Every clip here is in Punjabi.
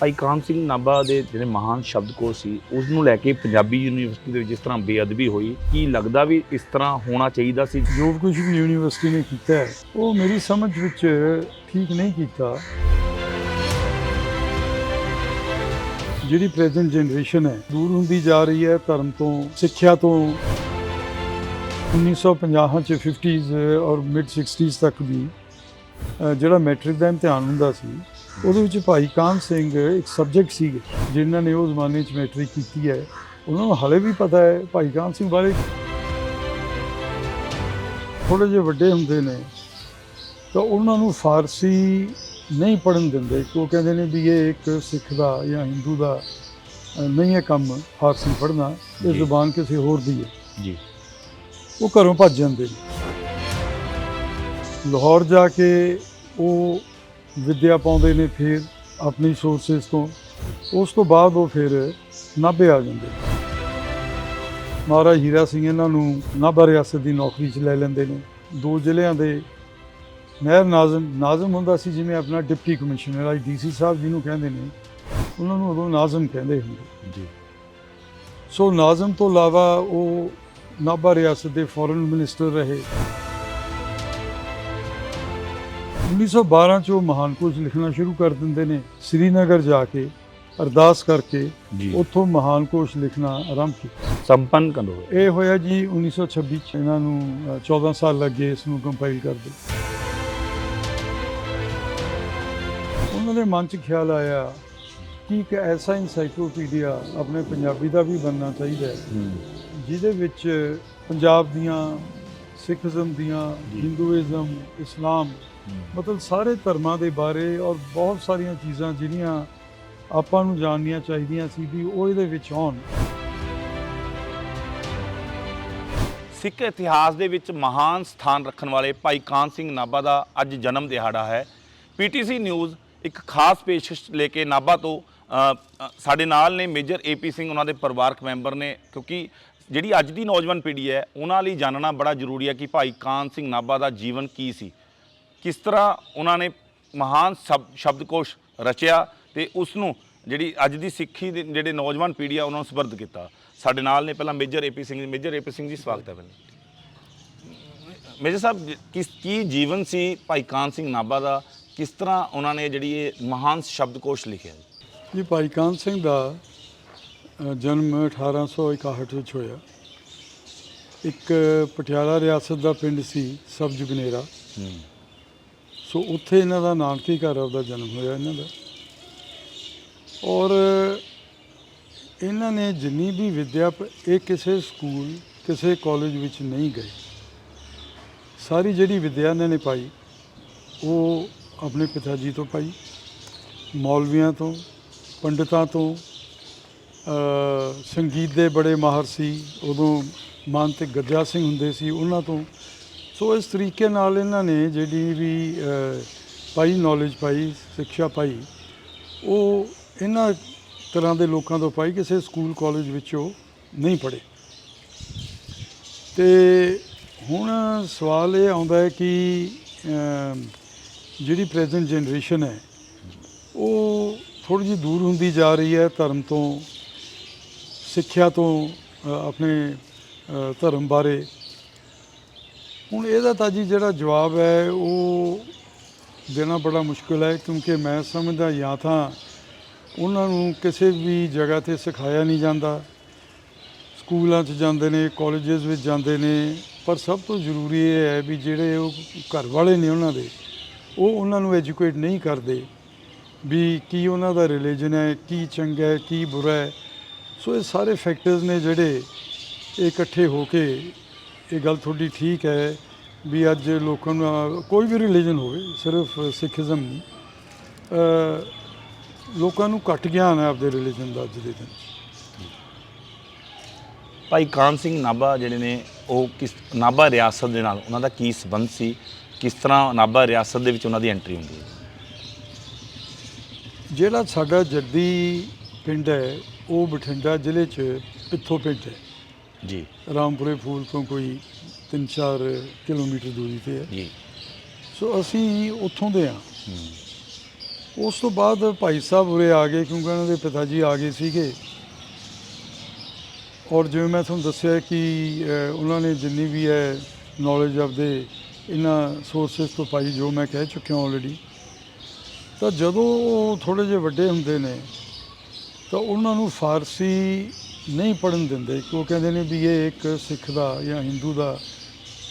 ਭਾਈ ਕਾਨ ਸਿੰਘ ਨਾਭਾ ਦੇ ਜਿਹੜੇ ਮਹਾਨ ਸ਼ਬਦਕੋਸ਼ ਸੀ ਉਸ ਨੂੰ ਲੈ ਕੇ ਪੰਜਾਬੀ ਯੂਨੀਵਰਸਿਟੀ ਦੇ ਵਿੱਚ ਜਿਸ ਤਰ੍ਹਾਂ ਬੇਅਦਬੀ ਹੋਈ। ਕੀ ਲੱਗਦਾ ਵੀ ਇਸ ਤਰ੍ਹਾਂ ਹੋਣਾ ਚਾਹੀਦਾ ਸੀ? ਜੋ ਕੁਝ ਵੀ ਯੂਨੀਵਰਸਿਟੀ ਨੇ ਕੀਤਾ ਹੈ ਉਹ ਮੇਰੀ ਸਮਝ ਵਿੱਚ ਠੀਕ ਨਹੀਂ ਕੀਤਾ। ਜਿਹੜੀ ਪ੍ਰੈਜ਼ੈਂਟ ਜਨਰੇਸ਼ਨ ਹੈ ਦੂਰ ਹੁੰਦੀ ਜਾ ਰਹੀ ਹੈ ਧਰਮ ਤੋਂ ਸਿੱਖਿਆ ਤੋਂ। 1950 ਚ 50s ਔਰ ਮਿਡ 60s ਤੱਕ ਵੀ ਅਹ, ਜਿਹੜਾ ਮੈਟ੍ਰਿਕ ਦਾ ਇਮਤਿਹਾਨ ਹੁੰਦਾ ਸੀ ਉਹਦੇ ਵਿੱਚ ਭਾਈ ਕਾਨ ਸਿੰਘ ਇੱਕ ਸਬਜੈਕਟ ਸੀ ਜਿਨ੍ਹਾਂ ਨੇ ਉਹ ਜ਼ਮਾਨੇ 'ਚ ਮੈਟ੍ਰਿਕ ਕੀਤੀ ਹੈ। ਉਹਨਾਂ ਨੂੰ ਹਲੇ ਵੀ ਪਤਾ ਹੈ ਭਾਈ ਕਾਨ ਸਿੰਘ ਬਾਰੇ। ਥੋੜੇ ਜਿਹੇ ਵੱਡੇ ਹੁੰਦੇ ਨੇ ਤਾਂ ਉਹਨਾਂ ਨੂੰ ਫਾਰਸੀ ਨਹੀਂ ਪੜਨ ਦਿੰਦੇ। ਕਿਉਂ ਕਹਿੰਦੇ ਨੇ ਵੀ ਇਹ ਇੱਕ ਸਿੱਖ ਦਾ ਜਾਂ ਹਿੰਦੂ ਦਾ ਨਹੀਂ ਹੈ ਕੰਮ ਫਾਰਸੀ ਪੜ੍ਹਨਾ ਇਹ। ਜ਼ੁਬਾਨ ਕਿਸੇ ਹੋਰ ਦੀ ਹੈ। ਜੀ। ਉਹ ਘਰੋਂ ਭੱਜ ਜਾਂਦੇ ਨੇ। ਲਾਹੌਰ ਜਾ ਕੇ ਉਹ ਵਿੱਦਿਆ ਪਾਉਂਦੇ ਨੇ ਫਿਰ ਆਪਣੀ ਸੋਰਸਸ ਤੋਂ ਉਸ ਤੋਂ ਬਾਅਦ ਉਹ ਫਿਰ ਨਾਭੇ ਆ ਜਾਂਦੇ। ਮਹਾਰਾਜ ਹੀਰਾ ਸਿੰਘ ਇਹਨਾਂ ਨੂੰ ਨਾਭਾ ਰਿਆਸਤ ਦੀ ਨੌਕਰੀ 'ਚ ਲੈ ਲੈਂਦੇ ਨੇ। ਦੋ ਜ਼ਿਲ੍ਹਿਆਂ ਦੇ ਨਹਿਰ ਨਾਜ਼ਮ ਨਾਜ਼ਮ ਹੁੰਦਾ ਸੀ ਜਿਵੇਂ ਆਪਣਾ ਡਿਪਟੀ ਕਮਿਸ਼ਨਰ ਅੱਜ ਡੀਸੀ ਸਾਹਿਬ ਜਿਹਨੂੰ ਕਹਿੰਦੇ ਨੇ ਉਹਨਾਂ ਨੂੰ ਉਦੋਂ ਨਾਜ਼ਮ ਕਹਿੰਦੇ ਹੁੰਦੇ। ਜੀ। ਸੋ ਨਾਜ਼ਮ ਤੋਂ ਇਲਾਵਾ ਉਹ ਨਾਭਾ ਰਿਆਸਤ ਦੇ ਫੋਰਨ ਮਿਨਿਸਟਰ ਰਹੇ। 1912 ਚ ਉਹ ਮਹਾਨ ਕੋਸ਼ ਲਿਖਣਾ ਸ਼ੁਰੂ ਕਰ ਦਿੰਦੇ ਨੇ ਸ੍ਰੀਨਗਰ ਜਾ ਕੇ ਅਰਦਾਸ ਕਰਕੇ ਉੱਥੋਂ ਮਹਾਨ ਕੋਸ਼ ਲਿਖਣਾ ਆਰੰਭ ਕੀਤਾ। ਸੰਪੰਨ ਕਦੋਂ ਹੋਇਆ? ਇਹ ਹੋਇਆ ਜੀ 1926 ਚ। ਇਹਨਾਂ ਨੂੰ ਅ, 14 ਸਾਲ ਲੱਗੇ ਇਸ ਨੂੰ ਕੰਪਾਈਲ ਕਰਦੇ। ਉਹਨਾਂ ਦੇ ਮਨ 'ਚ ਖਿਆਲ ਆਇਆ ਕਿ ਇੱਕ ਐਸਾ ਇਨਸਾਈਕਲੋਪੀਡੀਆ ਆਪਣੇ ਪੰਜਾਬੀ ਦਾ ਵੀ ਬਣਨਾ ਚਾਹੀਦਾ ਹੈ ਜਿਹਦੇ ਵਿੱਚ ਪੰਜਾਬ ਦੀਆਂ ਸਿੱਖਜ਼ਮ ਦੀਆਂ। ਹਿੰਦੂਇਜ਼ਮ ਇਸਲਾਮ ਮਤਲਬ ਸਾਰੇ ਧਰਮਾਂ ਦੇ ਬਾਰੇ ਔਰ ਬਹੁਤ ਸਾਰੀਆਂ ਚੀਜ਼ਾਂ ਜਿਹੜੀਆਂ ਆਪਾਂ ਨੂੰ ਜਾਣਨੀਆਂ ਚਾਹੀਦੀਆਂ ਸੀ ਵੀ ਉਹ ਇਹਦੇ ਵਿੱਚ ਆਉਣ ਸਿੱਖ ਇਤਿਹਾਸ ਦੇ ਵਿੱਚ ਮਹਾਨ ਸਥਾਨ ਰੱਖਣ ਵਾਲੇ ਭਾਈ ਕਾਨ ਸਿੰਘ ਨਾਭਾ ਦਾ ਅੱਜ ਜਨਮ ਦਿਹਾੜਾ ਹੈ। ਪੀਟੀਸੀ ਨਿਊਜ਼ ਇੱਕ ਖਾਸ ਪੇਸ਼ਕਸ਼ ਲੈ ਕੇ ਨਾਭਾ ਤੋਂ ਸਾਡੇ ਨਾਲ ਨੇ ਮੇਜਰ ਏਪੀ ਸਿੰਘ ਉਹਨਾਂ ਦੇ ਪਰਿਵਾਰਕ ਮੈਂਬਰ ਨੇ ਕਿਉਂਕਿ ਜਿਹੜੀ ਅੱਜ ਦੀ ਨੌਜਵਾਨ ਪੀੜ੍ਹੀ ਹੈ ਉਹਨਾਂ ਲਈ ਜਾਣਨਾ ਬੜਾ ਜ਼ਰੂਰੀ ਹੈ ਕਿ ਭਾਈ ਕਾਨ ਸਿੰਘ ਨਾਭਾ ਦਾ ਜੀਵਨ ਕੀ ਸੀ। ਕਿਸ ਤਰ੍ਹਾਂ ਉਹਨਾਂ ਨੇ ਮਹਾਨ ਸ਼ਬ- ਸ਼ਬਦਕੋਸ਼ ਰਚਿਆ ਤੇ ਉਸ ਨੂੰ ਜਿਹੜੀ ਅੱਜ ਦੀ ਸਿੱਖੀ ਦੇ ਜਿਹੜੇ ਨੌਜਵਾਨ ਪੀੜ੍ਹੀ ਆ ਉਹਨਾਂ ਨੂੰ ਸਪਰਦ ਕੀਤਾ। ਸਾਡੇ ਨਾਲ ਨੇ ਪਹਿਲਾਂ ਮੇਜਰ ਏਪੀ ਸਿੰਘ ਜੀ। ਮੇਜਰ ਏਪੀ ਸਿੰਘ ਜੀ ਸਵਾਗਤ ਹੈ ਪਹਿਲਾਂ। ਮੇਜਰ ਸਾਹਿਬ ਕਿਸ ਕੀ ਜੀਵਨ ਸੀ ਭਾਈ ਕਾਨ ਸਿੰਘ ਨਾਭਾ ਦਾ? ਕਿਸ ਤਰ੍ਹਾਂ ਉਹਨਾਂ ਨੇ ਜਿਹੜੀ ਇਹ ਮਹਾਨ ਸ਼ਬਦਕੋਸ਼ ਲਿਖਿਆ ਜੀ? ਭਾਈ ਕਾਨ ਸਿੰਘ ਦਾ ਜਨਮ 1861 ਵਿੱਚ ਹੋਇਆ। ਇੱਕ ਪਟਿਆਲਾ ਰਿਆਸਤ ਦਾ ਪਿੰਡ ਸੀ ਸਬਜ ਬਨੇਰਾ। ਸੋ ਉੱਥੇ ਇਹਨਾਂ ਦਾ ਨਾਨਕੀ ਘਰ ਉਹਦਾ ਜਨਮ ਹੋਇਆ ਇਹਨਾਂ ਦਾ। ਔਰ ਇਹਨਾਂ ਨੇ ਜਿੰਨੀ ਵੀ ਵਿਦਿਆ ਇਹ ਕਿਸੇ ਸਕੂਲ, ਕਿਸੇ ਕਾਲਜ ਵਿੱਚ ਨਹੀਂ ਗਏ ਸਾਰੀ ਜਿਹੜੀ ਵਿਦਿਆ ਇਹਨਾਂ ਨੇ ਪਾਈ, ਉਹ ਆਪਣੇ ਪਿਤਾ ਜੀ ਤੋਂ ਪਾਈ, ਮੌਲਵੀਆਂ ਤੋਂ, ਪੰਡਿਤਾਂ ਤੋਂ ਸੰਗੀਤ ਦੇ ਬੜੇ ਮਾਹਰ ਸੀ। ਉਦੋਂ ਮਾਨਤਿਕ ਤੇ ਗੱਜਾ ਸਿੰਘ ਹੁੰਦੇ ਸੀ, ਉਹਨਾਂ ਤੋਂ ਸੋ ਇਸ ਤਰੀਕੇ ਨਾਲ ਇਹਨਾਂ ਨੇ ਜਿਹੜੀ ਵੀ ਪਾਈ ਨੌਲੇਜ ਪਾਈ, ਸਿੱਖਿਆ ਪਾਈ, ਉਹ ਇਹਨਾਂ ਤਰ੍ਹਾਂ ਦੇ ਲੋਕਾਂ ਤੋਂ ਪਾਈ, ਕਿਸੇ ਸਕੂਲ ਕਾਲਜ ਵਿੱਚ ਉਹ ਨਹੀਂ ਪੜ੍ਹੇ। ਤੇ ਹੁਣ ਸਵਾਲ ਇਹ ਆਉਂਦਾ ਹੈ ਕਿ ਜਿਹੜੀ ਪ੍ਰੈਜ਼ੈਂਟ ਜਨਰੇਸ਼ਨ ਹੈ, ਉਹ ਥੋੜੀ ਜਿਹੀ ਦੂਰ ਹੁੰਦੀ ਜਾ ਰਹੀ ਹੈ ਧਰਮ ਤੋਂ, ਸਿੱਖਿਆ ਤੋਂ ਆਪਣੇ ਧਰਮ ਬਾਰੇ। ਹੁਣ ਇਹਦਾ ਤਾਂ ਜੀ ਜਿਹੜਾ ਜਵਾਬ ਹੈ, ਉਹ ਦੇਣਾ ਬੜਾ ਮੁਸ਼ਕਿਲ ਹੈ, ਕਿਉਂਕਿ ਮੈਂ ਸਮਝਦਾ ਜਾਂ ਤਾਂ ਉਹਨਾਂ ਨੂੰ ਕਿਸੇ ਵੀ ਜਗ੍ਹਾ ਤੇ ਸਿਖਾਇਆ ਨਹੀਂ ਜਾਂਦਾ। ਸਕੂਲਾਂ 'ਚ ਜਾਂਦੇ ਨੇ, ਕਾਲਜਸ ਵਿੱਚ ਜਾਂਦੇ ਨੇ, ਪਰ ਸਭ ਤੋਂ ਜ਼ਰੂਰੀ ਇਹ ਹੈ ਵੀ ਜਿਹੜੇ ਉਹ ਘਰ ਵਾਲੇ ਨੇ ਉਹਨਾਂ ਦੇ, ਉਹ ਉਹਨਾਂ ਨੂੰ ਐਜੂਕੇਟ ਨਹੀਂ ਕਰਦੇ ਵੀ ਕੀ ਉਹਨਾਂ ਦਾ ਰਿਲੀਜਨ ਹੈ, ਕੀ ਚੰਗਾ ਹੈ, ਕੀ ਬੁਰਾ ਹੈ। ਸੋ ਇਹ ਸਾਰੇ ਫੈਕਟਰਸ ਨੇ ਜਿਹੜੇ ਇਕੱਠੇ ਹੋ ਕੇ ਇਹ ਗੱਲ ਤੁਹਾਡੀ ਠੀਕ ਹੈ ਵੀ ਅੱਜ ਲੋਕਾਂ ਨੂੰ ਕੋਈ ਵੀ ਰਿਲੀਜਨ ਹੋਵੇ ਸਿਰਫ ਸਿੱਖੀਜ਼ਮ ਨਹੀਂ ਲੋਕਾਂ ਨੂੰ ਘੱਟ ਗਿਆਨ ਹੈ ਆਪਦੇ ਰਿਲੀਜਨ ਦਾ ਅੱਜ ਦੇ ਦਿਨ। ਭਾਈ ਕਾਨ ਸਿੰਘ ਨਾਭਾ ਜਿਹੜੇ ਨੇ ਉਹ ਕਿਸ ਨਾਭਾ ਰਿਆਸਤ ਦੇ ਨਾਲ ਉਹਨਾਂ ਦਾ ਕੀ ਸੰਬੰਧ ਸੀ? ਕਿਸ ਤਰ੍ਹਾਂ ਨਾਭਾ ਰਿਆਸਤ ਦੇ ਵਿੱਚ ਉਹਨਾਂ ਦੀ ਐਂਟਰੀ ਹੁੰਦੀ ਹੈ? ਜਿਹੜਾ ਸਾਡਾ ਜੱਦੀ ਪਿੰਡ ਹੈ ਉਹ ਬਠਿੰਡਾ ਜ਼ਿਲ੍ਹੇ 'ਚ ਪਿੱਥੋ ਪਿੰਡ ਹੈ। ਜੀ। ਰਾਮਪੁਰੇ ਫੂਲ ਤੋਂ ਕੋਈ 3-4 ਕਿਲੋਮੀਟਰ ਦੂਰੀ ਤੇ ਹੈ। ਜੀ। ਸੋ ਅਸੀਂ ਉੱਥੋਂ ਦੇ ਹੂੰ। ਉਸ ਤੋਂ ਬਾਅਦ ਭਾਈ ਸਾਹਿਬ ਉਰੇ ਆ ਗਏ ਕਿਉਂਕਿ ਉਹਨਾਂ ਦੇ ਪਿਤਾ ਜੀ ਆ ਗਏ ਸੀਗੇ। ਔਰ ਜਿਵੇਂ ਮੈਂ ਤੁਹਾਨੂੰ ਦੱਸਿਆ ਕਿ ਉਹਨਾਂ ਨੇ ਜਿੰਨੀ ਵੀ ਹੈ ਨੌਲੇਜ ਆਪਦੇ ਇਹਨਾਂ ਸੋਰਸਸ ਤੋਂ ਪਾਈ ਜੋ ਮੈਂ ਕਹਿ ਚੁੱਕਿਆ ਆਲਰੇਡੀ ਤਾਂ ਜਦੋਂ ਉਹ ਥੋੜੇ ਜਿਹੇ ਵੱਡੇ ਹੁੰਦੇ ਨੇ ਤਾਂ ਉਹਨਾਂ ਨੂੰ ਫਾਰਸੀ ਨਹੀਂ ਪੜਨ ਦਿੰਦੇ ਕਿ ਉਹ ਕਹਿੰਦੇ ਨੇ ਵੀ ਇਹ ਇੱਕ ਸਿੱਖ ਦਾ ਜਾਂ ਹਿੰਦੂ ਦਾ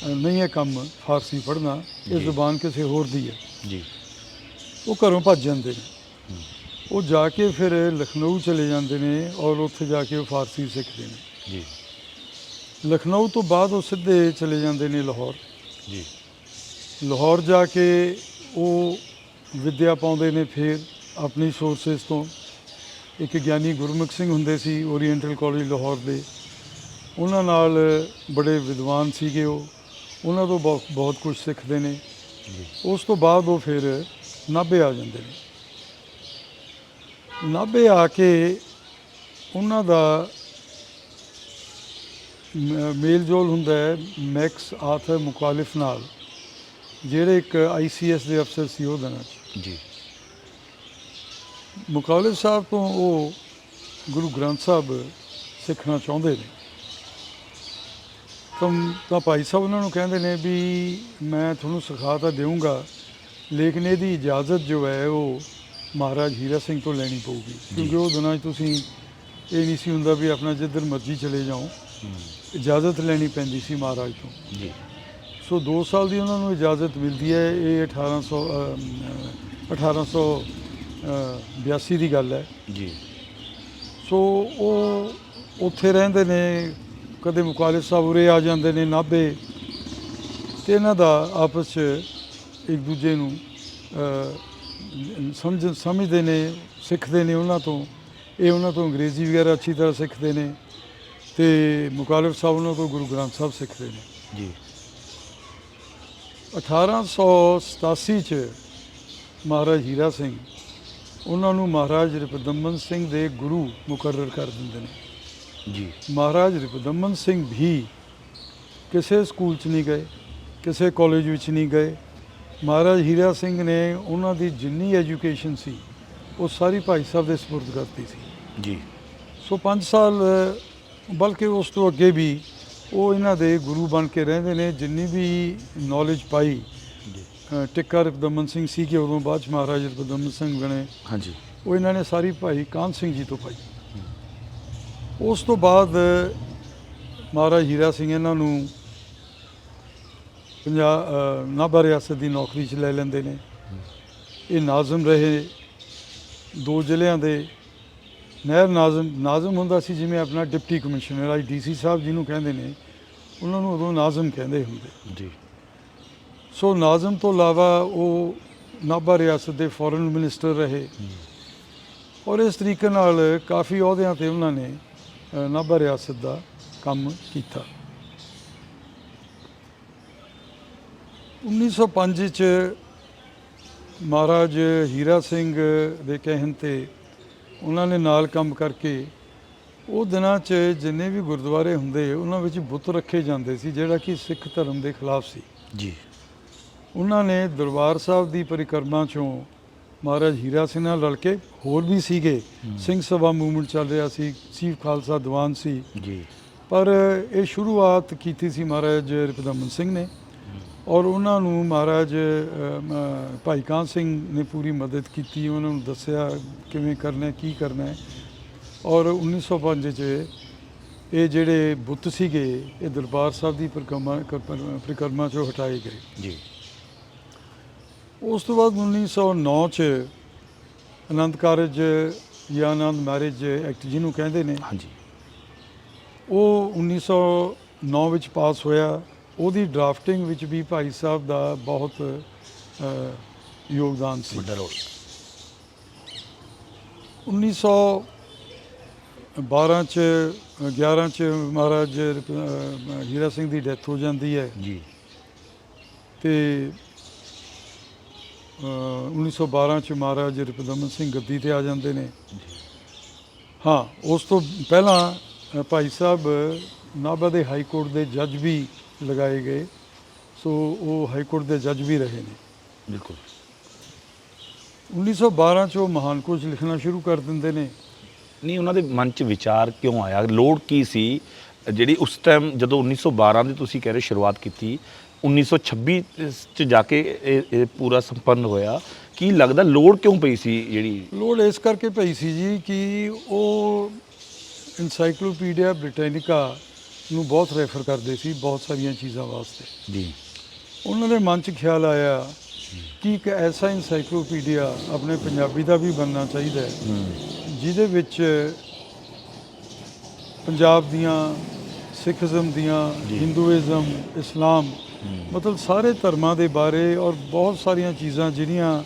ਨਹੀਂ ਹੈ ਕੰਮ ਫਾਰਸੀ ਪੜ੍ਹਨਾ ਇਹ। ਜ਼ੁਬਾਨ ਕਿਸੇ ਹੋਰ ਦੀ ਹੈ। ਜੀ। ਉਹ ਘਰੋਂ ਭੱਜ ਜਾਂਦੇ ਨੇ। ਉਹ ਜਾ ਕੇ ਫਿਰ ਲਖਨਊ ਚਲੇ ਜਾਂਦੇ ਨੇ ਔਰ ਉੱਥੇ ਜਾ ਕੇ ਉਹ ਫਾਰਸੀ ਸਿੱਖਦੇ ਨੇ। ਜੀ। ਲਖਨਊ ਤੋਂ ਬਾਅਦ ਉਹ ਸਿੱਧੇ ਚਲੇ ਜਾਂਦੇ ਨੇ ਲਾਹੌਰ। ਜੀ। ਲਾਹੌਰ ਜਾ ਕੇ ਉਹ ਵਿੱਦਿਆ ਪਾਉਂਦੇ ਨੇ ਫਿਰ ਆਪਣੀ ਸੋਰਸਸ ਤੋਂ। ਇੱਕ ਗਿਆਨੀ ਗੁਰਮੁਖ ਸਿੰਘ ਹੁੰਦੇ ਸੀ ਓਰੀਐਂਟਲ ਕਾਲਜ ਲਾਹੌਰ ਦੇ। ਉਹਨਾਂ ਨਾਲ ਬੜੇ ਵਿਦਵਾਨ ਸੀਗੇ ਉਹ। ਉਹਨਾਂ ਤੋਂ ਬਹੁਤ ਬਹੁਤ ਕੁਝ ਸਿੱਖਦੇ ਨੇ। ਉਸ ਤੋਂ ਬਾਅਦ ਉਹ ਫਿਰ ਨਾਭੇ ਆ ਜਾਂਦੇ ਨੇ। ਨਾਭੇ ਆ ਕੇ ਉਹਨਾਂ ਦਾ ਮ- ਮੇਲ ਜੋਲ ਹੁੰਦਾ ਹੈ ਮੈਕਸ ਆਥਰ ਮੁਖਾਲਿਫ ਨਾਲ, ਜਿਹੜੇ ਇੱਕ ਆਈਸੀਐਸ ਦੇ ਅਫਸਰ ਸੀ ਉਹ ਦਿਨਾਂ 'ਚ ਜੀ। ਮੁਖਾਲਿਫ ਸਾਹਿਬ ਤੋਂ ਉਹ ਗੁਰੂ ਗ੍ਰੰਥ ਸਾਹਿਬ ਸਿੱਖਣਾ ਚਾਹੁੰਦੇ ਨੇ। ਤਾਂ ਤਾਂ ਭਾਈ ਸਾਹਿਬ ਉਹਨਾਂ ਨੂੰ ਕਹਿੰਦੇ ਨੇ ਵੀ ਮੈਂ ਤੁਹਾਨੂੰ ਸਿਖਾ ਤਾਂ ਦੇਵਾਂਗਾ ਲੇਕਿਨ ਇਹਦੀ ਇਜਾਜ਼ਤ ਜੋ ਹੈ ਉਹ ਮਹਾਰਾਜ ਹੀਰਾ ਸਿੰਘ ਤੋਂ ਲੈਣੀ ਪਊਗੀ। ਕਿਉਂਕਿ ਉਹ ਦਿਨਾਂ 'ਚ ਤੁਸੀਂ ਇਹ ਨਹੀਂ ਸੀ ਹੁੰਦਾ ਵੀ ਆਪਣਾ ਜਿੱਧਰ ਮਰਜ਼ੀ ਚਲੇ ਜਾਓ ਇਜਾਜ਼ਤ ਲੈਣੀ ਪੈਂਦੀ ਸੀ ਮਹਾਰਾਜ ਤੋਂ। ਜੀ। ਸੋ 2 ਸਾਲ ਦੀ ਉਹਨਾਂ ਨੂੰ ਇਜਾਜ਼ਤ ਮਿਲਦੀ ਹੈ ਇਹ 1800 ਅਮ, ਅ, 1882 ਦੀ ਗੱਲ ਹੈ। ਜੀ। ਸੋ ਉਹ ਉੱਥੇ ਰਹਿੰਦੇ ਨੇ ਕਦੇ ਮੁਕਾਲਿਫ ਸਾਹਿਬ ਉਰੇ ਆ ਜਾਂਦੇ ਨੇ ਨਾਭੇ ਤੇ ਇਹਨਾਂ ਦਾ ਆਪਸ 'ਚ ਇੱਕ ਦੂਜੇ ਨੂੰ ਸਮਝ ਸਮਝਦੇ ਨੇ ਸਿੱਖਦੇ ਨੇ ਉਹਨਾਂ ਤੋਂ। ਇਹ ਉਹਨਾਂ ਤੋਂ ਅੰਗਰੇਜ਼ੀ ਵਗੈਰਾ ਅੱਛੀ ਤਰ੍ਹਾਂ ਸਿੱਖਦੇ ਨੇ ਤੇ ਮੁਕਾਲਿਫ ਸਾਹਿਬ ਉਹਨਾਂ ਤੋਂ ਗੁਰੂ ਗ੍ਰੰਥ ਸਾਹਿਬ ਸਿੱਖਦੇ ਨੇ। ਜੀ। 1887 ਚ ਮਹਾਰਾਜ ਹੀਰਾ ਸਿੰਘ ਉਹਨਾਂ ਨੂੰ ਮਹਾਰਾਜ ਰਿਪਦਮਨ ਸਿੰਘ ਦੇ ਗੁਰੂ ਮੁਕਰਰ ਕਰ ਦਿੰਦੇ ਨੇ। ਜੀ। ਮਹਾਰਾਜ ਰਿਪਦਮਨ ਸਿੰਘ ਵੀ ਕਿਸੇ ਸਕੂਲ 'ਚ ਨਹੀਂ ਗਏ ਕਿਸੇ ਕਾਲਜ ਵਿੱਚ ਨਹੀਂ ਗਏ। ਮਹਾਰਾਜ ਹੀਰਾ ਸਿੰਘ ਨੇ ਉਹਨਾਂ ਦੀ ਜਿੰਨੀ ਐਜੂਕੇਸ਼ਨ ਸੀ ਉਹ ਸਾਰੀ ਭਾਈ ਸਾਹਿਬ ਦੇ ਸਪੁਰਦ ਕਰਤੀ ਸੀ। ਜੀ। ਸੋ 5 ਸਾਲ ਬਲਕਿ ਉਸ ਤੋਂ ਅੱਗੇ ਵੀ ਉਹ ਇਹਨਾਂ ਦੇ ਗੁਰੂ ਬਣ ਕੇ ਰਹਿੰਦੇ ਨੇ ਜਿੰਨੀ ਵੀ ਨੌਲੇਜ ਪਾਈ ਟਿੱਕਾ ਰਪਦਮਨ ਸਿੰਘ ਸੀ ਕਿ ਉਦੋਂ ਬਾਅਦ 'ਚ ਮਹਾਰਾਜ ਰਪਦਮਨ ਸਿੰਘ ਬਣੇ। ਹਾਂਜੀ। ਉਹ ਇਹਨਾਂ ਨੇ ਸਾਰੀ ਭਾਈ ਕਾਨ ਸਿੰਘ ਜੀ ਤੋਂ ਪਾਈ। ਉਸ ਤੋਂ ਬਾਅਦ ਮਹਾਰਾਜ ਹੀਰਾ ਸਿੰਘ ਇਹਨਾਂ ਨੂੰ ਪੰਜਾਬ ਨਾਭਾ ਰਿਆਸਤ ਦੀ ਨੌਕਰੀ 'ਚ ਲੈ ਲੈਂਦੇ ਨੇ। ਇਹ ਨਾਜ਼ਮ ਰਹੇ ਦੋ ਜ਼ਿਲ੍ਹਿਆਂ ਦੇ। ਨਹਿਰ ਨਾਜ਼ਮ ਨਾਜ਼ਮ ਹੁੰਦਾ ਸੀ ਜਿਵੇਂ ਆਪਣਾ ਡਿਪਟੀ ਕਮਿਸ਼ਨਰ ਆਈ ਡੀਸੀ ਸਾਹਿਬ ਜਿਹਨੂੰ ਕਹਿੰਦੇ ਨੇ ਉਹਨਾਂ ਨੂੰ ਉਦੋਂ ਨਾਜ਼ਮ ਕਹਿੰਦੇ ਹੁੰਦੇ। ਜੀ। ਸੋ ਨਾਜ਼ਮ ਤੋਂ ਇਲਾਵਾ ਉਹ ਨਾਭਾ ਰਿਆਸਤ ਦੇ ਫੋਰਨ ਮਿਨਿਸਟਰ ਰਹੇ। ਔਰ ਇਸ ਤਰੀਕੇ ਨਾਲ ਕਾਫੀ ਅਹੁਦਿਆਂ ਤੇ ਉਹਨਾਂ ਨੇ ਨਾਭਾ ਰਿਆਸਤ ਦਾ ਕੰਮ ਕੀਤਾ। 1905 ਚ ਮਹਾਰਾਜ ਹੀਰਾ ਸਿੰਘ ਦੇ ਕਹਿਣ ਤੇ ਉਹਨਾਂ ਨੇ ਨਾਲ ਕੰਮ ਕਰਕੇ ਉਹ ਦਿਨਾਂ 'ਚ ਜਿੰਨੇ ਵੀ ਗੁਰਦੁਆਰੇ ਹੁੰਦੇ, ਉਹਨਾਂ ਵਿੱਚ ਬੁੱਤ ਰੱਖੇ ਜਾਂਦੇ ਸੀ, ਜਿਹੜਾ ਕਿ ਸਿੱਖ ਧਰਮ ਦੇ ਖਿਲਾਫ ਸੀ। ਜੀ। ਉਹਨਾਂ ਨੇ ਦਰਬਾਰ ਸਾਹਿਬ ਦੀ ਪਰਿਕਰਮਾ ਚੋਂ ਮਹਾਰਾਜ ਹੀਰਾ ਸਿੰਘ ਨਾਲ ਰਲ ਕੇ ਹੋਰ ਵੀ ਸੀਗੇ। ਸਿੰਘ ਸਭਾ ਮੂਵਮੈਂਟ ਚੱਲ ਰਿਹਾ ਸੀ ਚੀਫ ਖਾਲਸਾ ਦੀਵਾਨ ਸੀ। ਜੀ। ਪਰ ਇਹ ਸ਼ੁਰੂਆਤ ਕੀਤੀ ਸੀ ਮਹਾਰਾਜ ਰਿਪਦਮਨ ਸਿੰਘ ਨੇ ਔਰ ਉਹਨਾਂ ਨੂੰ ਮਹਾਰਾਜ ਭਾਈ ਕਾਨ ਸਿੰਘ ਨੇ ਪੂਰੀ ਮਦਦ ਕੀਤੀ ਉਹਨਾਂ ਨੂੰ ਦੱਸਿਆ ਕਿਵੇਂ ਕਰਨਾ ਕੀ ਕਰਨਾ ਹੈ। ਔਰ 1905 ਚ ਇਹ ਜਿਹੜੇ ਬੁੱਤ ਸੀਗੇ ਇਹ ਦਰਬਾਰ ਸਾਹਿਬ ਦੀ ਪਰਿਕਰਮਾ ਪਰਿਕਰਮਾ ਚੋਂ ਹਟਾਏ ਗਏ। ਜੀ। ਉਸ ਤੋਂ ਬਾਅਦ 1909 ਚ ਆਨੰਦ ਕਾਰਜ ਜਾਂ ਆਨੰਦ ਮੈਰਿਜ ਐਕਟ ਜਿਹਨੂੰ ਕਹਿੰਦੇ ਨੇ ਹਾਂਜੀ। ਉਹ 1909 ਵਿੱਚ ਪਾਸ ਹੋਇਆ। ਉਹਦੀ ਡਰਾਫਟਿੰਗ ਵਿੱਚ ਵੀ ਭਾਈ ਸਾਹਿਬ ਦਾ ਬਹੁਤ ਯੋਗਦਾਨ ਸੀ। ਵੱਡਾ ਰੋਲ। 1912 ਚ 11 ਚ ਮਹਾਰਾਜ ਹੀਰਾ ਸਿੰਘ ਦੀ ਡੈਥ ਹੋ ਜਾਂਦੀ ਹੈ। ਜੀ। ਤੇ 1912 ਚ ਮਹਾਰਾਜ ਰਿਪਦਮਨ ਸਿੰਘ ਗੱਦੀ ਤੇ ਆ ਜਾਂਦੇ ਨੇ। ਹਾਂ ਉਸ ਤੋਂ ਪਹਿਲਾਂ ਭਾਈ ਸਾਹਿਬ ਨਾਭਾ ਦੇ ਹਾਈ ਕੋਰਟ ਦੇ ਜੱਜ ਵੀ ਲਗਾਏ ਗਏ। ਸੋ ਉਹ ਹਾਈ ਕੋਰਟ ਦੇ ਜੱਜ ਵੀ ਰਹੇ ਨੇ। ਬਿਲਕੁਲ। 1912 ਚ ਉਹ ਮਹਾਨ ਕੋਸ਼ ਲਿਖਣਾ ਸ਼ੁਰੂ ਕਰ ਦਿੰਦੇ ਨੇ। ਨਹੀਂ ਉਹਨਾਂ ਦੇ ਮਨ 'ਚ ਵਿਚਾਰ ਕਿਉਂ ਆਇਆ? ਲੋੜ ਕੀ ਸੀ? ਜਿਹੜੀ ਉਸ ਟਾਈਮ ਜਦੋਂ 1912 ਦੀ ਤੁਸੀਂ ਕਹਿ ਰਹੇ ਸ਼ੁਰੂਆਤ ਕੀਤੀ 1926 ਚ ਜਾ ਕੇ ਇਹ ਇਹ ਪੂਰਾ ਸੰਪੰਨ ਹੋਇਆ। ਕੀ ਲੱਗਦਾ ਲੋੜ ਕਿਉਂ ਪਈ ਸੀ ਜਿਹੜੀ? ਲੋੜ ਇਸ ਕਰਕੇ ਪਈ ਸੀ ਜੀ ਕਿ ਉਹ ਇਨਸਾਈਕਲੋਪੀਡੀਆ ਬ੍ਰਿਟੈਨਿਕਾ ਨੂੰ ਬਹੁਤ ਰੈਫਰ ਕਰਦੇ ਸੀ ਬਹੁਤ ਸਾਰੀਆਂ ਚੀਜ਼ਾਂ ਵਾਸਤੇ। ਜੀ। ਉਹਨਾਂ ਦੇ ਮਨ 'ਚ ਖਿਆਲ ਆਇਆ ਕਿ ਇੱਕ ਐਸਾ ਇਨਸਾਈਕਲੋਪੀਡੀਆ ਆਪਣੇ ਪੰਜਾਬੀ ਦਾ ਵੀ ਬਣਨਾ ਚਾਹੀਦਾ ਹੈ। ਜਿਹਦੇ ਵਿੱਚ ਪੰਜਾਬ ਦੀਆਂ ਸਿੱਖੀਜ਼ਮ ਦੀਆਂ ਹਿੰਦੂਇਜ਼ਮ ਇਸਲਾਮ ਮਤਲਬ ਸਾਰੇ ਧਰਮਾਂ ਦੇ ਬਾਰੇ ਔਰ ਬਹੁਤ ਸਾਰੀਆਂ ਚੀਜ਼ਾਂ ਜਿਹੜੀਆਂ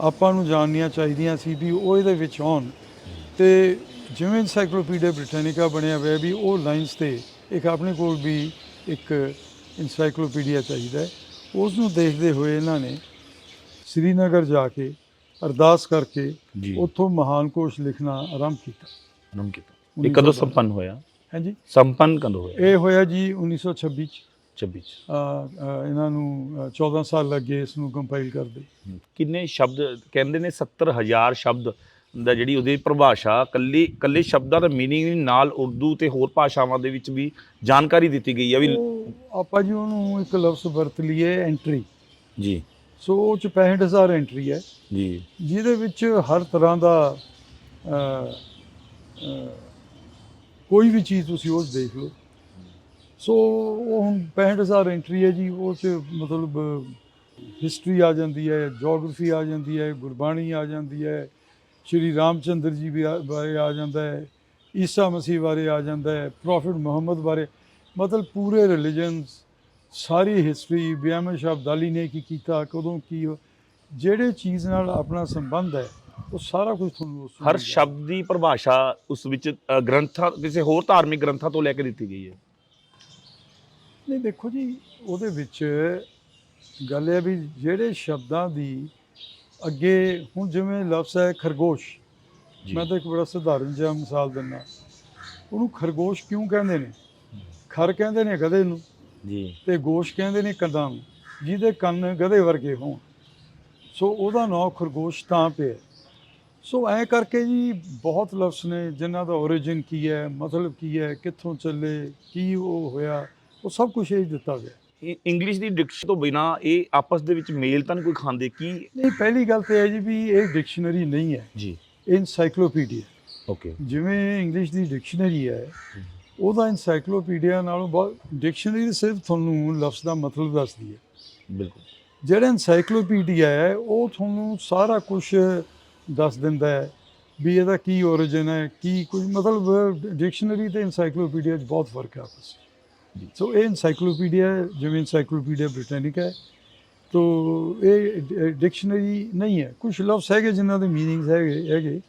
ਆਪਾਂ ਨੂੰ ਜਾਣਨੀਆਂ ਚਾਹੀਦੀਆਂ ਸੀ ਵੀ ਉਹ ਇਹਦੇ ਵਿੱਚ ਆਉਣ। ਤੇ ਜਿਵੇਂ ਇਨਸਾਈਕਲੋਪੀਡੀਆ ਬ੍ਰਿਟੈਨਿਕਾ ਬਣਿਆ ਹੋਇਆ ਵੀ ਉਹ ਲਾਈਨਸ ਤੇ ਇੱਕ ਆਪਣੇ ਕੋਲ ਵੀ ਇੱਕ ਇਨਸਾਈਕਲੋਪੀਡੀਆ ਚਾਹੀਦਾ ਉਸ ਨੂੰ ਦੇਖਦੇ ਹੋਏ ਇਹਨਾਂ ਨੇ ਸ੍ਰੀਨਗਰ ਜਾ ਕੇ ਅਰਦਾਸ ਕਰਕੇ। ਉੱਥੋਂ ਮਹਾਨ ਕੋਸ਼ ਲਿਖਣਾ ਆਰੰਭ ਕੀਤਾ। ਕੀਤਾ। ਇਹ ਕਦੋਂ ਸੰਪੰਨ ਹੋਇਆ? ਹਾਂਜੀ। ਸੰਪੰਨ ਕਦੋਂ ਹੋਇਆ? ਇਹ ਹੋਇਆ ਜੀ 1926 ਚ। 26 ਚ। ਅ, ਅ, ਇਹਨਾਂ ਨੂੰ ਅ, 14 ਸਾਲ ਲੱਗੇ ਇਸ ਨੂੰ ਕੰਪਾਈਲ ਕਰਦੇ। ਕਿੰਨੇ ਸ਼ਬਦ ਕਹਿੰਦੇ ਨੇ 70000 ਸ਼ਬਦ ਦਾ ਜਿਹੜੀ ਉਹਦੀ ਪਰਿਭਾਸ਼ਾ ਕੱਲੀ ਕੱਲੇ ਸ਼ਬਦਾਂ ਦਾ ਮੀਨਿੰਗ ਨਾਲ ਉਰਦੂ ਤੇ ਹੋਰ ਭਾਸ਼ਾਵਾਂ ਦੇ ਵਿੱਚ ਵੀ ਜਾਣਕਾਰੀ ਦਿੱਤੀ ਗਈ ਹੈ ਵੀ ਉਹ ਆਪਾਂ ਜੀ ਉਹਨੂੰ ਇੱਕ ਲਫ਼ਜ਼ ਵਰਤ ਲਈਏ ਐਂਟਰੀ ਜੀ। ਸੋ ਉਹ ਚ 65000 ਐਂਟਰੀ ਹੈ। ਜੀ। ਜਿਹਦੇ ਵਿੱਚ ਹਰ ਤਰ੍ਹਾਂ ਦਾ ਅ, ਅ, ਕੋਈ ਵੀ ਚੀਜ਼ ਤੁਸੀਂ ਉਹ 'ਚ ਦੇਖ ਲਓ। ਸੋ ਉਹ ਹੁਣ 65000 ਐਂਟਰੀ ਹੈ ਜੀ, ਉਹ ਚ ਮਤਲਬ ਹਿਸਟਰੀ ਆ ਜਾਂਦੀ ਹੈ ਜੀਓਗ੍ਰਾਫੀ ਆ ਜਾਂਦੀ ਹੈ, ਗੁਰਬਾਣੀ ਆ ਜਾਂਦੀ ਹੈ, ਸ਼੍ਰੀ ਰਾਮਚੰਦਰ ਜੀ ਵੀ ਬਾਰੇ ਆ ਜਾਂਦਾ ਹੈ, ਈਸਾ ਮਸੀਹ ਬਾਰੇ ਆ ਜਾਂਦਾ ਹੈ ਪ੍ਰੋਫਿਟ ਮੁਹੰਮਦ ਬਾਰੇ, ਮਤਲਬ ਪੂਰੇ ਰਿਲੀਜਨਸ ਸਾਰੀ ਹਿਸਟਰੀ ਬਿਆਮ ਸ਼ਬਦਾਲੀ ਨੇ ਕੀ ਕੀਤਾ, ਕਦੋਂ ਕੀ ਜਿਹੜੇ ਚੀਜ਼ ਨਾਲ ਆਪਣਾ ਸੰਬੰਧ ਹੈ ਉਹ ਸਾਰਾ ਕੁਝ ਤੁਹਾਨੂੰ ਉਸ ਹਰ ਸ਼ਬਦ ਦੀ ਪਰਿਭਾਸ਼ਾ ਉਸ ਵਿੱਚ ਅ, ਗ੍ਰੰਥਾਂ ਕਿਸੇ ਹੋਰ ਧਾਰਮਿਕ ਗ੍ਰੰਥਾਂ ਤੋਂ ਲੈ ਕੇ ਦਿੱਤੀ ਗਈ ਹੈ। ਨਹੀਂ ਦੇਖੋ ਜੀ ਉਹਦੇ ਵਿੱਚ ਗੱਲ ਇਹ ਹੈ ਵੀ ਜਿਹੜੇ ਸ਼ਬਦਾਂ ਦੀ ਅੱਗੇ ਹੁਣ ਜਿਵੇਂ ਲਫ਼ਜ਼ ਹੈ ਖਰਗੋਸ਼ ਜੀ। ਮੈਂ ਤਾਂ ਇੱਕ ਬੜਾ ਸਧਾਰਨ ਜਿਹਾ ਮਿਸਾਲ ਦਿੰਦਾ। ਉਹਨੂੰ ਖਰਗੋਸ਼ ਕਿਉਂ ਕਹਿੰਦੇ ਨੇ? ਖਰ ਕਹਿੰਦੇ ਨੇ ਗਧੇ ਨੂੰ ਜੀ। ਤੇ ਗੋਸ਼ ਕਹਿੰਦੇ ਨੇ ਕੰਦਾਂ ਨੂੰ ਜਿਹਦੇ ਕੰਨ ਗਧੇ ਵਰਗੇ ਹੋਣ। ਸੋ ਉਹਦਾ ਨਾਂ ਖਰਗੋਸ਼ ਤਾਂ ਪਿਆ। ਸੋ ਐ ਕਰਕੇ ਜੀ ਬਹੁਤ ਲਫ਼ਜ਼ ਨੇ ਜਿਨ੍ਹਾਂ ਦਾ origin ਕੀ ਹੈ ਮਤਲਬ ਕੀ ਹੈ ਕਿੱਥੋਂ ਚੱਲੇ ਕੀ ਉਹ ਹੋਇਆ ਉਹ ਸਭ ਕੁਝ ਇਹ ਦਿੱਤਾ ਗਿਆ। ਇੰਗਲਿਸ਼ ਦੀ ਡਿਕਸ਼ਨ ਤੋਂ ਬਿਨਾ ਇਹ ਆਪਸ ਦੇ ਵਿੱਚ ਮੇਲ ਤਾਂ ਨਹੀਂ ਕੋਈ ਖਾਂਦੇ ਕੀ ਨਹੀਂ ਪਹਿਲੀ ਗੱਲ ਤੇ ਹੈ ਜੀ ਵੀ ਇਹ ਡਿਕਸ਼ਨਰੀ ਨਹੀਂ ਹੈ। ਜੀ। ਇਨਸਾਈਕਲੋਪੀਡੀਆ ਓਕੇ ਜਿਵੇਂ ਇੰਗਲਿਸ਼ ਦੀ ਡਿਕਸ਼ਨਰੀ ਹੈ ਉਹਦਾ ਇਨਸਾਈਕਲੋਪੀਡੀਆ ਨਾਲੋਂ ਬਹੁਤ ਡਿਕਸ਼ਨਰੀ ਸਿਰਫ ਤੁਹਾਨੂੰ ਲਫ਼ਜ਼ ਦਾ ਮਤਲਬ ਦੱਸਦੀ ਹੈ। ਬਿਲਕੁਲ। ਜਿਹੜਾ ਇਨਸਾਈਕਲੋਪੀਡੀਆ ਹੈ ਉਹ ਤੁਹਾਨੂੰ ਸਾਰਾ ਕੁਝ ਦੱਸ ਦਿੰਦਾ ਹੈ ਵੀ ਇਹਦਾ ਕੀ origin ਹੈ ਕੀ ਕੁਝ ਮਤਲਬ ਡਿਕਸ਼ਨਰੀ ਤੇ ਇਨਸਾਈਕਲੋਪੀਡੀਆ 'ਚ ਬਹੁਤ ਫ਼ਰਕ ਹੈ ਆਪਸ। ਵਿੱਚ। ਸੋ ਇਹ ਇਨਸਾਈਕਲੋਪੀਡੀਆ ਜਿਵੇਂ ਇਨਸਾਈਕਲੋਪੀਡੀਆ ਬ੍ਰਿਟੈਨਿਕਾ ਹੈ ਤੋ ਇਹ ਡਿਕਸ਼ਨਰੀ ਨਹੀਂ ਹੈ। ਕੁਝ ਲਫ਼ਜ਼ ਹੈਗੇ ਜਿਨ੍ਹਾਂ ਦੇ ਮੀਨਿੰਗਸ ਹੈਗੇ ਹੈਗੇ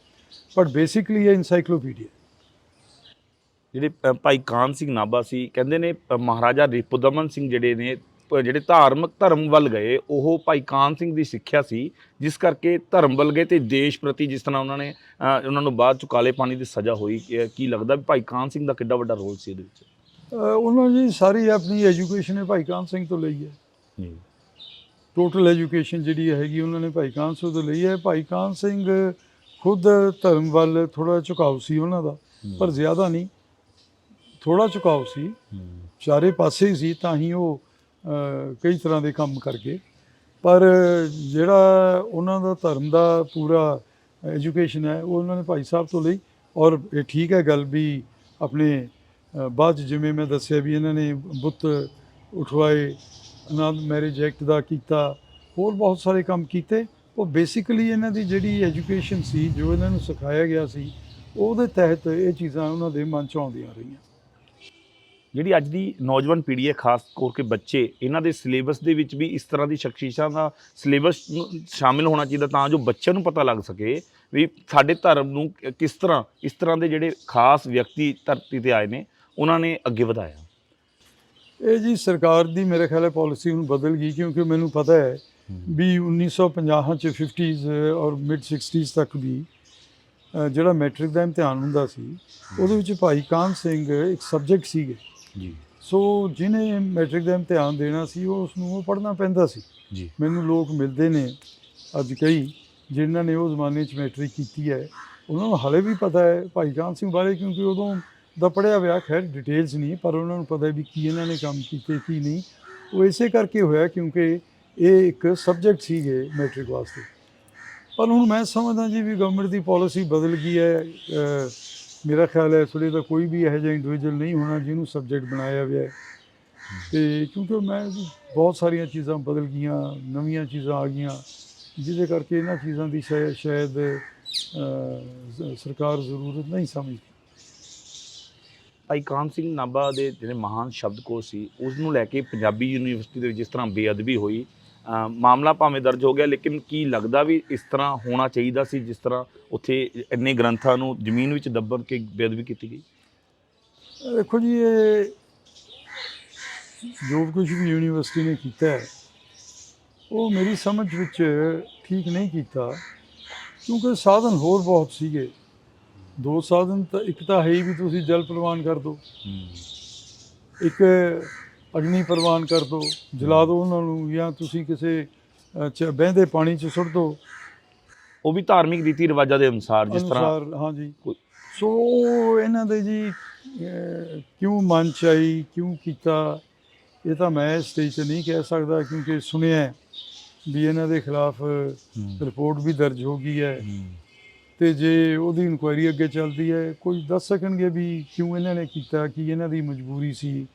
ਬਟ ਬੇਸਿਕਲੀ ਇਹ ਇਨਸਾਈਕਲੋਪੀਡੀਆ ਜਿਹੜੇ ਭਾਈ ਕਾਨ ਸਿੰਘ ਨਾਭਾ ਸੀ ਕਹਿੰਦੇ ਨੇ ਮਹਾਰਾਜਾ ਰਿਪੁਦਮਨ ਸਿੰਘ ਜਿਹੜੇ ਨੇ ਜਿਹੜੇ ਧਾਰਮਿਕ ਧਰਮ ਵੱਲ ਗਏ ਉਹ ਭਾਈ ਕਾਨ ਸਿੰਘ ਦੀ ਸਿੱਖਿਆ ਸੀ ਜਿਸ ਕਰਕੇ ਧਰਮ ਵੱਲ ਗਏ ਤੇ ਦੇਸ਼ ਪ੍ਰਤੀ ਜਿਸ ਤਰ੍ਹਾਂ ਉਹਨਾਂ ਨੇ ਉਹਨਾਂ ਨੂੰ ਬਾਅਦ ਚ ਕਾਲੇ ਪਾਣੀ ਦੀ ਸਜ਼ਾ ਹੋਈ ਕਿ- ਲੱਗਦਾ ਵੀ ਭਾਈ ਕਾਨ ਸਿੰਘ ਦਾ ਕਿੱਡਾ ਵੱਡਾ ਰੋਲ ਸੀ ਇਹਦੇ ਵਿੱਚ? ਉਹਨਾਂ ਜੀ ਸਾਰੀ ਆਪਣੀ ਐਜੂਕੇਸ਼ਨ ਹੈ ਭਾਈ ਕਾਨ ਸਿੰਘ ਤੋਂ ਲਈ ਹੈ। ਜੀ। ਟੋਟਲ ਐਜੂਕੇਸ਼ਨ ਜਿਹੜੀ ਹੈਗੀ ਉਹਨਾਂ ਨੇ ਭਾਈ ਕਾਨ ਸਿੰਘ ਤੋਂ ਲਈ ਹੈ। ਭਾਈ ਕਾਨ ਸਿੰਘ ਖੁਦ ਧਰਮ ਵੱਲ ਥੋੜਾ ਝੁਕਾਓ ਸੀ ਉਹਨਾਂ ਦਾ ਪਰ ਜ਼ਿਆਦਾ ਨਹੀਂ ਥੋੜਾ ਝੁਕਾਓ ਸੀ। ਚਾਰੇ ਪਾਸੇ ਹੀ ਸੀ ਤਾਂ ਹੀ ਉਹ ਕਈ ਤਰ੍ਹਾਂ ਦੇ ਕੰਮ ਕਰਕੇ। ਪਰ ਜਿਹੜਾ ਉਹਨਾਂ ਦਾ ਧਰਮ ਦਾ ਪੂਰਾ ਐਜੂਕੇਸ਼ਨ ਹੈ, ਉਹ ਉਹਨਾਂ ਨੇ ਭਾਈ ਸਾਹਿਬ ਤੋਂ ਲਈ। ਔਰ ਇਹ ਠੀਕ ਹੈ ਗੱਲ ਵੀ ਆਪਣੇ ਬਾਅਦ 'ਚ ਜਿਵੇਂ ਮੈਂ ਦੱਸਿਆ ਵੀ ਇਹਨਾਂ ਨੇ ਬੁੱਤ ਉਠਵਾਏ ਆਨੰਦ ਮੈਰਿਜ ਐਕਟ ਦਾ ਕੀਤਾ, ਹੋਰ ਬਹੁਤ ਸਾਰੇ ਕੰਮ ਕੀਤੇ। ਉਹ ਬੇਸਿਕਲੀ ਇਹਨਾਂ ਦੀ ਜਿਹੜੀ ਐਜੂਕੇਸ਼ਨ ਸੀ, ਜੋ ਇਹਨਾਂ ਨੂੰ ਸਿਖਾਇਆ ਗਿਆ ਸੀ, ਉਹਦੇ ਤਹਿਤ ਇਹ ਚੀਜ਼ਾਂ ਉਹਨਾਂ ਦੇ ਮਨ 'ਚ ਆਉਂਦੀਆਂ ਰਹੀਆਂ। ਜਿਹੜੀ ਅੱਜ ਦੀ ਨੌਜਵਾਨ ਪੀੜ੍ਹੀ ਹੈ ਖਾਸ ਕਰਕੇ ਬੱਚੇ ਇਹਨਾਂ ਦੇ ਸਿਲੇਬਸ ਦੇ ਵਿੱਚ ਵੀ ਇਸ ਤਰ੍ਹਾਂ ਦੀ ਸ਼ਖਸੀਸ਼ਾਂ ਦਾ ਸਿਲੇਬਸ ਸ਼ਾਮਿਲ ਹੋਣਾ ਚਾਹੀਦਾ ਤਾਂ ਜੋ ਬੱਚਿਆਂ ਨੂੰ ਪਤਾ ਲੱਗ ਸਕੇ ਵੀ ਸਾਡੇ ਧਰਮ ਨੂੰ ਕਿਸ ਤਰ੍ਹਾਂ ਇਸ ਤਰ੍ਹਾਂ ਦੇ ਜਿਹੜੇ ਖਾਸ ਵਿਅਕਤੀ ਧਰਤੀ ਤੇ ਆਏ ਨੇ ਉਹਨਾਂ ਨੇ ਅੱਗੇ ਵਧਾਇਆ। ਇਹ ਜੀ ਸਰਕਾਰ ਦੀ ਮੇਰੇ ਖਿਆਲ ਹੈ ਪਾਲਿਸੀ ਹੁਣ ਬਦਲ ਗਈ ਕਿਉਂਕਿ ਮੈਨੂੰ ਪਤਾ ਹੈ ਵੀ 1950 ਚ 50s ਔਰ ਮਿਡ 60s ਤੱਕ ਵੀ ਜਿਹੜਾ ਮੈਟ੍ਰਿਕ ਦਾ ਇਮਤਿਹਾਨ ਹੁੰਦਾ ਸੀ ਉਹਦੇ ਵਿੱਚ ਭਾਈ ਕਾਨ ਸਿੰਘ ਇੱਕ ਸਬਜੈਕਟ ਸੀਗੇ। ਜੀ। ਸੋ ਜਿਹਨੇ ਮੈਟ੍ਰਿਕ ਦਾ ਇਮਤਿਹਾਨ ਦੇਣਾ ਸੀ ਉਹ ਉਸ ਨੂੰ ਉਹ ਪੜ੍ਹਨਾ ਪੈਂਦਾ ਸੀ। ਜੀ। ਮੈਨੂੰ ਲੋਕ ਮਿਲਦੇ ਨੇ ਅੱਜ ਕਈ ਜਿਨ੍ਹਾਂ ਨੇ ਉਹ ਜ਼ਮਾਨੇ 'ਚ ਮੈਟ੍ਰਿਕ ਕੀਤੀ ਹੈ। ਉਹਨਾਂ ਨੂੰ ਹਲੇ ਵੀ ਪਤਾ ਹੈ ਭਾਈ ਕਾਨ ਸਿੰਘ ਬਾਰੇ ਕਿਉਂਕਿ ਉਦੋਂ ਦਾ ਪੜਿਆ ਵਿਆਹ ਖੈਰ ਡਿਟੇਲਸ ਨਹੀਂ ਪਰ ਉਹਨਾਂ ਨੂੰ ਪਤਾ ਹੈ ਵੀ ਕੀ ਇਹਨਾਂ ਨੇ ਕੰਮ ਕੀਤੇ ਕੀ ਨਹੀਂ। ਉਹ ਇਸੇ ਕਰਕੇ ਹੋਇਆ ਕਿਉਂਕਿ ਇਹ ਇੱਕ ਸਬਜੈਕਟ ਸੀਗੇ ਮੈਟ੍ਰਿਕ ਵਾਸਤੇ। ਪਰ ਹੁਣ ਮੈਂ ਸਮਝਦਾ ਜੀ ਵੀ ਗਵਰਨਮੈਂਟ ਦੀ ਪਾਲਿਸੀ ਬਦਲ ਗਈ ਹੈ ਮੇਰਾ ਖਿਆਲ ਹੈ ਇਸ ਵੇਲੇ ਤਾਂ ਕੋਈ ਵੀ ਇਹੋ ਜਿਹਾ ਇੰਡੀਵਿਜੂਅਲ ਨਹੀਂ ਹੋਣਾ ਜਿਹਨੂੰ ਸਬਜੈਕਟ ਬਣਾਇਆ ਹੋਇਆ ਹੈ। ਤੇ ਕਿਉਂਕਿ ਮੈਂ ਬਹੁਤ ਸਾਰੀਆਂ ਚੀਜ਼ਾਂ ਬਦਲ ਗਈਆਂ, ਨਵੀਆਂ ਚੀਜ਼ਾਂ ਆ ਗਈਆਂ, ਜਿਹਦੇ ਕਰਕੇ ਇਹਨਾਂ ਚੀਜ਼ਾਂ ਦੀ ਸ਼ਾਇਦ ਸ਼ਾਇਦ ਸਰਕਾਰ ਜ਼ਰੂਰਤ ਨਹੀਂ ਸਮਝਦੀ। ਭਾਈ ਕਾਨ ਸਿੰਘ ਨਾਭਾ ਦੇ ਜਿਹੜੇ ਮਹਾਨ ਸ਼ਬਦਕੋਸ਼ ਸੀ ਉਸ ਨੂੰ ਲੈ ਕੇ ਪੰਜਾਬੀ ਯੂਨੀਵਰਸਿਟੀ ਦੇ ਵਿੱਚ ਜਿਸ ਤਰ੍ਹਾਂ ਬੇਅਦਬੀ ਹੋਈ ਮਾਮਲਾ ਭਾਵੇਂ ਦਰਜ ਹੋ ਗਿਆ ਲੇਕਿਨ ਕੀ ਲੱਗਦਾ ਵੀ ਇਸ ਤਰ੍ਹਾਂ ਹੋਣਾ ਚਾਹੀਦਾ ਸੀ ਜਿਸ ਤਰ੍ਹਾਂ ਉੱਥੇ ਇੰਨੇ ਗ੍ਰੰਥਾਂ ਨੂੰ ਜ਼ਮੀਨ ਵਿੱਚ ਦੱਬਣ ਕੇ ਬੇਅਦਬੀ ਕੀਤੀ ਗਈ? ਦੇਖੋ ਜੀ ਇਹ ਜੋ ਕੁਝ ਵੀ ਯੂਨੀਵਰਸਿਟੀ ਨੇ ਕੀਤਾ ਉਹ ਮੇਰੀ ਸਮਝ ਵਿੱਚ ਠੀਕ ਨਹੀਂ ਕੀਤਾ ਕਿਉਂਕਿ ਸਾਧਨ ਹੋਰ ਬਹੁਤ ਸੀਗੇ। ਦੋ ਸਾਧਨ ਤਾਂ ਇੱਕ ਤਾਂ ਹੈ ਹੀ ਵੀ ਤੁਸੀਂ ਜਲ ਪ੍ਰਵਾਨ ਕਰ ਦਿਓ ਇੱਕ ਅਗਨੀ ਪ੍ਰਵਾਨ ਕਰ ਦਿਓ ਜਲਾ ਦਿਓ ਉਹਨਾਂ ਨੂੰ ਜਾਂ ਤੁਸੀਂ ਕਿਸੇ ਚ ਬਹਿੰਦੇ ਪਾਣੀ 'ਚ ਸੁੱਟ ਦਿਓ ਉਹ ਵੀ ਧਾਰਮਿਕ ਰੀਤੀ ਰਿਵਾਜਾਂ ਦੇ ਅਨੁਸਾਰ ਜਿਸ ਤਰ੍ਹਾਂ ਅਨੁਸਾਰ ਹਾਂਜੀ ਸੋ ਇਹਨਾਂ ਦੇ ਜੀ ਕਿਉਂ ਮਨ ਚ ਆਈ ਕਿਉਂ ਕੀਤਾ? ਇਹ ਤਾਂ ਮੈਂ ਸਟੇਜ ਤੇ ਨਹੀਂ ਕਹਿ ਸਕਦਾ ਕਿਉਂਕਿ ਸੁਣਿਆ ਵੀ ਇਹਨਾਂ ਦੇ ਖਿਲਾਫ ਰਿਪੋਰਟ ਵੀ ਦਰਜ ਹੋ ਗਈ ਹੈ। ਤੇ ਜੇ ਉਹਦੀ ਇਨਕੁਆਇਰੀ ਅੱਗੇ ਚੱਲਦੀ ਹੈ ਕੋਈ ਦੱਸ ਸਕਣਗੇ ਵੀ ਕਿਉਂ ਇਹਨਾਂ ਨੇ ਕੀਤਾ ਕੀ ਇਹਨਾਂ ਦੀ ਮਜਬੂਰੀ ਸੀ?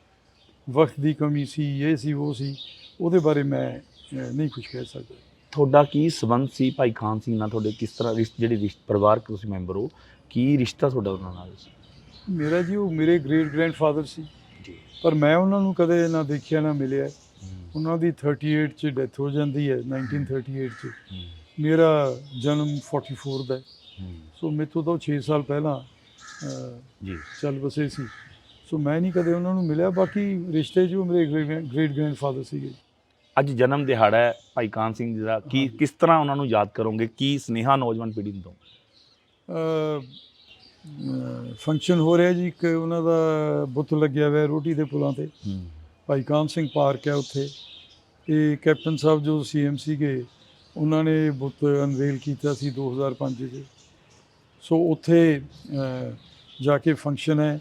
ਵਕਤ ਦੀ ਕਮੀ ਸੀ ਇਹ ਸੀ ਉਹ ਸੀ ਉਹਦੇ ਬਾਰੇ ਮੈਂ ਨਹੀਂ ਕੁਝ ਕਹਿ ਸਕਦਾ। ਤੁਹਾਡਾ ਕੀ ਸਬੰਧ ਸੀ ਭਾਈ ਖਾਨ ਸਿੰਘ ਨਾਲ? ਤੁਹਾਡੇ ਕਿਸ ਤਰ੍ਹਾਂ ਰਿਸ਼ਤੇ ਜਿਹੜੇ ਰਿਸ਼ਤੇ ਪਰਿਵਾਰਕ ਤੁਸੀਂ ਮੈਂਬਰ ਹੋ ਕੀ ਰਿਸ਼ਤਾ ਤੁਹਾਡਾ ਉਹਨਾਂ ਨਾਲ ਸੀ? ਮੇਰਾ ਜੀ ਉਹ ਮੇਰੇ ਗ੍ਰੇਟ ਗ੍ਰੈਂਡਫਾਦਰ ਸੀ। ਜੀ। ਪਰ ਮੈਂ ਉਹਨਾਂ ਨੂੰ ਕਦੇ ਨਾ ਦੇਖਿਆ ਨਾ ਮਿਲਿਆ। ਉਹਨਾਂ ਦੀ 38 ਚ ਡੈਥ ਹੋ ਜਾਂਦੀ ਹੈ 1938 ਚ। ਮੇਰਾ ਜਨਮ 44 ਦਾ। ਸੋ ਮੇਰੇ ਤੋਂ ਤਾਂ 6 ਸਾਲ ਪਹਿਲਾਂ ਜੀ। ਚੱਲ ਬਸੇ ਸੀ। ਸੋ ਮੈਂ ਨਹੀਂ ਕਦੇ ਉਹਨਾਂ ਨੂੰ ਮਿਲਿਆ ਬਾਕੀ ਰਿਸ਼ਤੇ 'ਚ ਉਹ ਮੇਰੇ ਗ੍ਰੇਟ ਗ੍ਰੈਂਡਫਾਦਰ ਸੀਗੇ। ਅੱਜ ਜਨਮ ਦਿਹਾੜਾ ਹੈ ਭਾਈ ਕਾਨ ਸਿੰਘ ਜੀ ਦਾ। ਕੀ ਕਿਸ ਤਰ੍ਹਾਂ ਉਹਨਾਂ ਨੂੰ ਯਾਦ ਕਰੋਗੇ? ਕੀ ਸਨੇਹਾ ਨੌਜਵਾਨ ਪੀੜ੍ਹੀ ਨੂੰ ਦੋ ਫੰਕਸ਼ਨ ਹੋ ਰਿਹਾ ਜੀ ਇੱਕ ਉਹਨਾਂ ਦਾ ਬੁੱਤ ਲੱਗਿਆ ਹੋਇਆ ਰੋਟੀ ਦੇ ਪੁਲਾਂ ਤੇ। ਭਾਈ ਕਾਨ ਸਿੰਘ ਪਾਰਕ ਹੈ ਉੱਥੇ। ਇਹ ਕੈਪਟਨ ਸਾਹਿਬ ਜੋ ਸੀਐਮ ਸੀਗੇ ਉਹਨਾਂ ਨੇ ਬੁੱਤ ਅਨਵੇਲ ਕੀਤਾ ਸੀ 2005 ਚ। ਸੋ ਉੱਥੇ ਜਾ ਕੇ ਫੰਕਸ਼ਨ ਹੈ।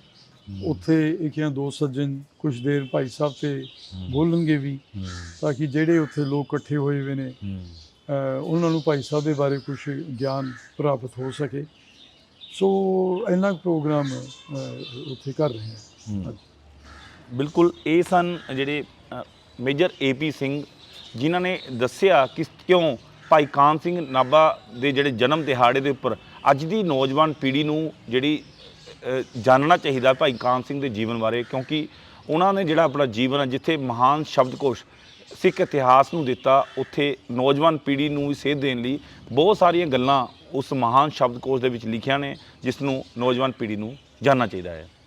ਉੱਥੇ ਇੱਕ ਜਾਂ ਦੋ ਸੱਜਣ ਕੁਝ ਦੇਰ ਭਾਈ ਸਾਹਿਬ ਤੇ ਬੋਲਣਗੇ ਵੀ ਤਾਂ ਕਿ ਜਿਹੜੇ ਉੱਥੇ ਲੋਕ ਇਕੱਠੇ ਹੋਏ ਹੋਏ ਨੇ ਉਹਨਾਂ ਨੂੰ ਭਾਈ ਸਾਹਿਬ ਦੇ ਬਾਰੇ ਕੁਝ ਗਿਆਨ ਪ੍ਰਾਪਤ ਹੋ ਸਕੇ। ਸੋ ਇੰਨਾ ਪ੍ਰੋਗਰਾਮ ਉੱਥੇ ਕਰ ਰਹੇ ਹਾਂ। ਬਿਲਕੁਲ ਇਹ ਸਨ ਜਿਹੜੇ ਮੇਜਰ ਏਪੀ ਸਿੰਘ ਜਿਨ੍ਹਾਂ ਨੇ ਦੱਸਿਆ ਕਿ ਕਿਉਂ ਭਾਈ ਕਾਨ ਸਿੰਘ ਨਾਭਾ ਦੇ ਜਿਹੜੇ ਜਨਮ ਦਿਹਾੜੇ ਦੇ ਉੱਪਰ ਅੱਜ ਦੀ ਨੌਜਵਾਨ ਪੀੜ੍ਹੀ ਨੂੰ ਜਿਹੜੀ ਜਾਣਨਾ ਚਾਹੀਦਾ ਭਾਈ ਕਾਨ ਸਿੰਘ ਦੇ ਜੀਵਨ ਬਾਰੇ, ਕਿਉਂਕਿ ਉਹਨਾਂ ਨੇ ਜਿਹੜਾ ਆਪਣਾ ਜੀਵਨ ਹੈ ਜਿੱਥੇ ਮਹਾਨ ਸ਼ਬਦਕੋਸ਼ ਸਿੱਖ ਇਤਿਹਾਸ ਨੂੰ ਦਿੱਤਾ, ਉੱਥੇ ਨੌਜਵਾਨ ਪੀੜ੍ਹੀ ਨੂੰ ਵੀ ਸੇਧ ਦੇਣ ਲਈ ਬਹੁਤ ਸਾਰੀਆਂ ਗੱਲਾਂ ਉਸ ਮਹਾਨ ਸ਼ਬਦਕੋਸ਼ ਦੇ ਵਿੱਚ ਲਿਖੀਆਂ ਨੇ, ਜਿਸ ਨੂੰ ਨੌਜਵਾਨ ਪੀੜ੍ਹੀ ਨੂੰ ਜਾਣਨਾ ਚਾਹੀਦਾ ਹੈ।